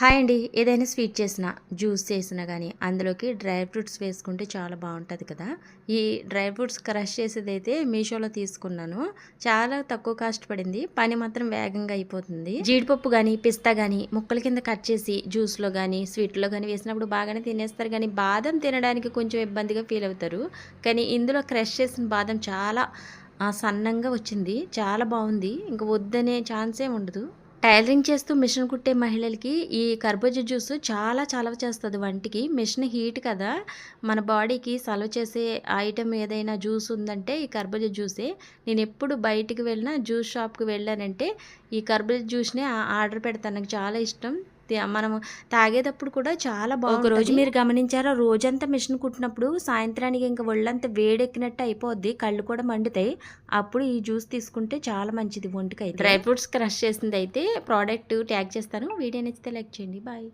Hi అండి. ఏదైనా sweet చేసినా జ్యూస్ చేసినా కానీ అందులోకి డ్రై ఫ్రూట్స్ వేసుకుంటే చాలా బాగుంటుంది కదా. ఈ డ్రై ఫ్రూట్స్ క్రష్ చేసేది అయితే మీషోలో తీసుకున్నాను. చాలా తక్కువ కాస్ట్ పడింది. పని మాత్రం వేగంగా అయిపోతుంది. జీడిపప్పు కానీ పిస్తా కానీ ముక్కల కింద కట్ చేసి జ్యూస్లో కానీ స్వీట్లో కానీ వేసినప్పుడు బాగానే తినేస్తారు. కానీ బాదం తినడానికి కొంచెం ఇబ్బందిగా ఫీల్ అవుతారు. కానీ ఇందులో క్రష్ చేసిన బాదం చాలా సన్నంగా వచ్చింది. చాలా బాగుంది. ఇంకా వద్దనే ఛాన్సే ఉండదు. టైలరింగ్ చేస్తూ మిషన్ కుట్టే మహిళలకి ఈ కర్బూజ జ్యూస్ చాలా చలవ చేస్తుంది వంటికి. మిషన్ హీట్ కదా. మన బాడీకి చలవ చేసే ఐటెం ఏదైనా జ్యూస్ ఉందంటే ఈ కర్బూజ జ్యూసే. నేను ఎప్పుడు బయటికి వెళ్ళినా జ్యూస్ షాప్కి వెళ్ళానంటే ఈ కర్బూజా జ్యూస్ని ఆర్డర్ పెడతాను. నాకు చాలా ఇష్టం. మనం తాగేటప్పుడు కూడా చాలా ఒక రోజు మీరు గమనించారా? రోజంతా మిషన్ కుట్టినప్పుడు సాయంత్రానికి ఇంకా ఒళ్ళంతా వేడెక్కినట్టు అయిపోద్ది కళ్ళు కూడా మండుతాయి. అప్పుడు ఈ జ్యూస్ తీసుకుంటే చాలా మంచిది ఒంటికి అయితే డ్రై ఫ్రూట్స్ క్రష్ చేసింది అయితే ప్రోడక్ట్ ట్యాగ్ చేస్తాను. వీడియో నచ్చితే లైక్ చేయండి. బాయ్.